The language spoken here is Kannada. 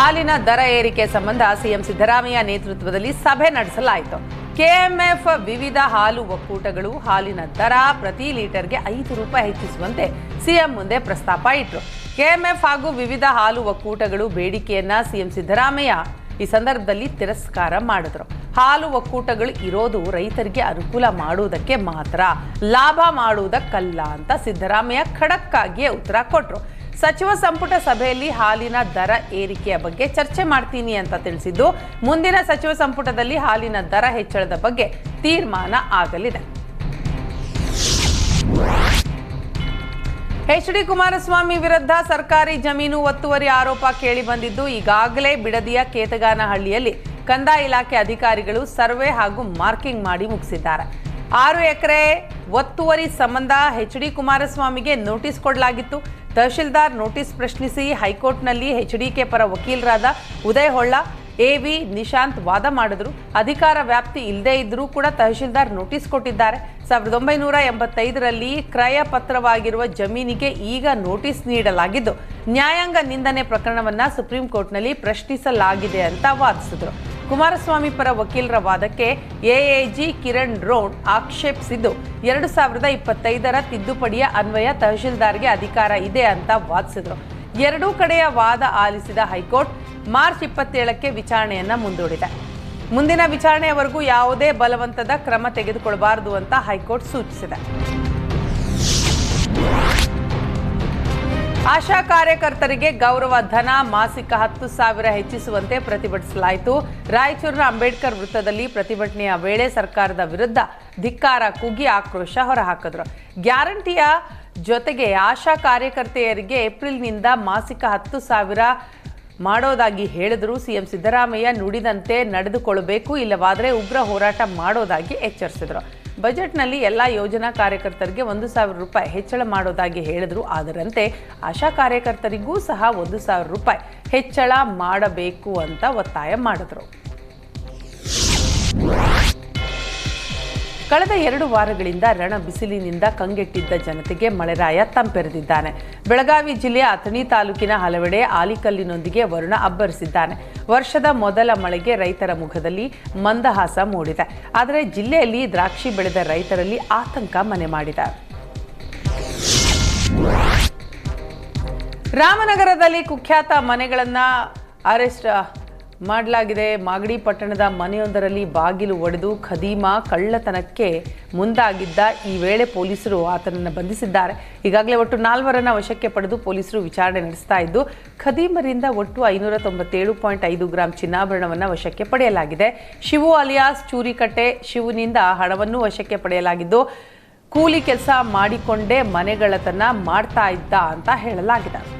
ಹಾಲಿನ ದರ ಏರಿಕೆ ಸಂಬಂಧ ಸಿಎಂ ಸಿದ್ದರಾಮಯ್ಯ ನೇತೃತ್ವದಲ್ಲಿ ಸಭೆ ನಡೆಸಲಾಯಿತು. ಕೆಎಂಎಫ್ ವಿವಿಧ ಹಾಲು ಒಕ್ಕೂಟಗಳು ಹಾಲಿನ ದರ ಪ್ರತಿ ಲೀಟರ್ಗೆ ಐದು ರೂಪಾಯಿ ಹೆಚ್ಚಿಸುವಂತೆ ಸಿಎಂ ಮುಂದೆ ಪ್ರಸ್ತಾಪ ಇಟ್ಟರು ಕೆಎಂಎಫ್ ಹಾಗೂ ವಿವಿಧ ಹಾಲು ಒಕ್ಕೂಟಗಳು ಬೇಡಿಕೆಯನ್ನ ಸಿಎಂ ಸಿದ್ದರಾಮಯ್ಯ ಈ ಸಂದರ್ಭದಲ್ಲಿ ತಿರಸ್ಕಾರ ಮಾಡಿದ್ರು. ಹಾಲು ಒಕ್ಕೂಟಗಳು ಇರೋದು ರೈತರಿಗೆ ಅನುಕೂಲ ಮಾಡುವುದಕ್ಕೆ ಮಾತ್ರ, ಲಾಭ ಮಾಡುವುದಕ್ಕಲ್ಲ ಅಂತ ಸಿದ್ದರಾಮಯ್ಯ ಖಡಕ್ಕಾಗಿಯೇ ಉತ್ತರ ಕೊಟ್ಟರು ಸಚಿವ ಸಂಪುಟ ಸಭೆಯಲ್ಲಿ ಹಾಲಿನ ದರ ಏರಿಕೆಯ ಬಗ್ಗೆ ಚರ್ಚೆ ಮಾಡ್ತೀನಿ ಅಂತ ತಿಳಿಸಿದ್ದು, ಮುಂದಿನ ಸಚಿವ ಸಂಪುಟದಲ್ಲಿ ಹಾಲಿನ ದರ ಹೆಚ್ಚಳದ ಬಗ್ಗೆ ತೀರ್ಮಾನ ಆಗಲಿದೆ. ಎಚ್ ಡಿ ಕುಮಾರಸ್ವಾಮಿ ವಿರುದ್ಧ ಸರ್ಕಾರಿ ಜಮೀನು ಒತ್ತುವರಿ ಆರೋಪ ಕೇಳಿ ಬಂದಿದ್ದು, ಈಗಾಗಲೇ ಬಿಡದಿಯ ಕೇತಗಾನಹಳ್ಳಿಯಲ್ಲಿ ಕಂದಾಯ ಇಲಾಖೆ ಅಧಿಕಾರಿಗಳು ಸರ್ವೆ ಹಾಗೂ ಮಾರ್ಕಿಂಗ್ ಮಾಡಿ ಮುಗಿಸಿದ್ದಾರೆ. ಆರು ಎಕರೆ ಒತ್ತುವರಿ ಸಂಬಂಧ ಎಚ್ ಡಿ ಕುಮಾರಸ್ವಾಮಿಗೆ ನೋಟಿಸ್ ಕೊಡಲಾಗಿತ್ತು. ತಹಶೀಲ್ದಾರ್ ನೋಟಿಸ್ ಪ್ರಶ್ನಿಸಿ ಹೈಕೋರ್ಟ್ನಲ್ಲಿ ಎಚ್ಡಿಕೆ ಪರ ವಕೀಲರಾದ ಉದಯ್ ಹೊಳ್ಳ ಎ ವಿ ನಿಶಾಂತ್ ವಾದ ಮಾಡಿದ್ರು. ಅಧಿಕಾರ ವ್ಯಾಪ್ತಿ ಇಲ್ಲದೇ ಇದ್ರೂ ಕೂಡ ತಹಶೀಲ್ದಾರ್ ನೋಟಿಸ್ ಕೊಟ್ಟಿದ್ದಾರೆ. ಸಾವಿರದ ಒಂಬೈನೂರ ಎಂಬತ್ತೈದರಲ್ಲಿ ಕ್ರಯ ಪತ್ರವಾಗಿರುವ ಜಮೀನಿಗೆ ಈಗ ನೋಟಿಸ್ ನೀಡಲಾಗಿದ್ದು, ನ್ಯಾಯಾಂಗ ನಿಂದನೆ ಪ್ರಕರಣವನ್ನ ಸುಪ್ರೀಂ ಕೋರ್ಟ್ನಲ್ಲಿ ಪ್ರಶ್ನಿಸಲಾಗಿದೆ ಅಂತ ವಾದಿಸಿದ್ರು. ಕುಮಾರಸ್ವಾಮಿ ಪರ ವಕೀಲರ ವಾದಕ್ಕೆ ಎಎಜಿ ಕಿರಣ್ ರೋಣ್ ಆಕ್ಷೇಪಿಸಿದ್ದು. ಎರಡು ಸಾವಿರದ ಇಪ್ಪತ್ತೈದರ ತಿದ್ದುಪಡಿಯ ಅನ್ವಯ ತಹಶೀಲ್ದಾರ್ಗೆ ಅಧಿಕಾರ ಇದೆ ಅಂತ ವಾದಿಸಿದರು. ಎರಡೂ ಕಡೆಯ ವಾದ ಆಲಿಸಿದ ಹೈಕೋರ್ಟ್ ಮಾರ್ಚ್ ಇಪ್ಪತ್ತೇಳಕ್ಕೆ ವಿಚಾರಣೆಯನ್ನ ಮುಂದೂಡಿದೆ. ಮುಂದಿನ ವಿಚಾರಣೆಯವರೆಗೂ ಯಾವುದೇ ಬಲವಂತದ ಕ್ರಮ ತೆಗೆದುಕೊಳ್ಳಬಾರದು ಅಂತ ಹೈಕೋರ್ಟ್ ಸೂಚಿಸಿದೆ. ಆಶಾ ಕಾರ್ಯಕರ್ತರಿಗೆ ಗೌರವ, ಧನ, ಮಾಸಿಕ ಹತ್ತು ಸಾವಿರ ಹೆಚ್ಚಿಸುವಂತೆ ಪ್ರತಿಭಟಿಸಲಾಯಿತು. ರಾಯಚೂರಿನ ಅಂಬೇಡ್ಕರ್ ವೃತ್ತದಲ್ಲಿ ಪ್ರತಿಭಟನೆಯ ವೇಳೆ ಸರ್ಕಾರದ ವಿರುದ್ಧ ಧಿಕ್ಕಾರ ಕುಗ್ಗಿ ಆಕ್ರೋಶ ಹೊರಹಾಕಿದ್ರು. ಗ್ಯಾರಂಟಿಯ ಜೊತೆಗೆ ಆಶಾ ಕಾರ್ಯಕರ್ತೆಯರಿಗೆ ಏಪ್ರಿಲ್ನಿಂದ ಮಾಸಿಕ ಹತ್ತು ಸಾವಿರ ಮಾಡೋದಾಗಿ ಹೇಳಿದ್ರು ಸಿಎಂ ಸಿದ್ದರಾಮಯ್ಯ. ನುಡಿದಂತೆ ನಡೆದುಕೊಳ್ಳಬೇಕು, ಇಲ್ಲವಾದರೆ ಉಗ್ರ ಹೋರಾಟ ಮಾಡೋದಾಗಿ ಎಚ್ಚರಿಸಿದ್ರು. ಬಜೆಟ್ನಲ್ಲಿ ಎಲ್ಲ ಯೋಜನಾ ಕಾರ್ಯಕರ್ತರಿಗೆ ಒಂದು ಸಾವಿರ ರೂಪಾಯಿ ಹೆಚ್ಚಳ ಮಾಡೋದಾಗಿ ಹೇಳಿದ್ರು. ಅದರಂತೆ ಆಶಾ ಕಾರ್ಯಕರ್ತರಿಗೂ ಸಹ ಒಂದು ಸಾವಿರ ರೂಪಾಯಿ ಹೆಚ್ಚಳ ಮಾಡಬೇಕು ಅಂತ ಒತ್ತಾಯ ಮಾಡಿದ್ರು. ಕಳೆದ ಎರಡು ವಾರಗಳಿಂದ ರಣ ಬಿಸಿಲಿನಿಂದ ಕಂಗೆಟ್ಟಿದ್ದ ಜನತೆಗೆ ಮಳೆರಾಯ ತಂಪೆರೆದಿದ್ದಾನೆ. ಬೆಳಗಾವಿ ಜಿಲ್ಲೆಯ ಅಥಣಿ ತಾಲೂಕಿನ ಹಲವೆಡೆ ಆಲಿಕಲ್ಲಿನೊಂದಿಗೆ ವರುಣ ಅಬ್ಬರಿಸಿದ್ದಾನೆ. ವರ್ಷದ ಮೊದಲ ಮಳೆಗೆ ರೈತರ ಮುಖದಲ್ಲಿ ಮಂದಹಾಸ ಮೂಡಿದೆ. ಆದರೆ ಜಿಲ್ಲೆಯಲ್ಲಿ ದ್ರಾಕ್ಷಿ ಬೆಳೆದ ರೈತರಲ್ಲಿ ಆತಂಕ ಮನೆ ಮಾಡಿದೆ. ರಾಮನಗರದಲ್ಲಿ ಕುಖ್ಯಾತ ಮನೆಗಳನ್ನು ಅರೆಸ್ಟ್ ಮಾಡಲಾಗಿದೆ. ಮಾಗಡಿ ಪಟ್ಟಣದ ಮನೆಯೊಂದರಲ್ಲಿ ಬಾಗಿಲು ಒಡೆದು ಖದೀಮ ಕಳ್ಳತನಕ್ಕೆ ಮುಂದಾಗಿದ್ದ ಈ ವೇಳೆ ಪೊಲೀಸರು ಆತನನ್ನು ಬಂಧಿಸಿದ್ದಾರೆ. ಈಗಾಗಲೇ ಒಟ್ಟು ನಾಲ್ವರನ್ನ ವಶಕ್ಕೆ ಪಡೆದು ಪೊಲೀಸರು ವಿಚಾರಣೆ ನಡೆಸ್ತಾ ಇದ್ದು, ಖದೀಮರಿಂದ ಒಟ್ಟು ಐನೂರ ತೊಂಬತ್ತೇಳು ಪಾಯಿಂಟ್ ಐದು ಗ್ರಾಂ ಚಿನ್ನಾಭರಣವನ್ನು ವಶಕ್ಕೆ ಪಡೆಯಲಾಗಿದೆ. ಶಿವು ಅಲಿಯಾಸ್ ಚೂರಿಕಟ್ಟೆ ಶಿವನಿಂದ ಹಣವನ್ನು ವಶಕ್ಕೆ ಪಡೆಯಲಾಗಿದ್ದು, ಕೂಲಿ ಕೆಲಸ ಮಾಡಿಕೊಂಡೇ ಮನೆಗಳತನ ಮಾಡ್ತಾ ಇದ್ದ ಅಂತ ಹೇಳಲಾಗಿದೆ.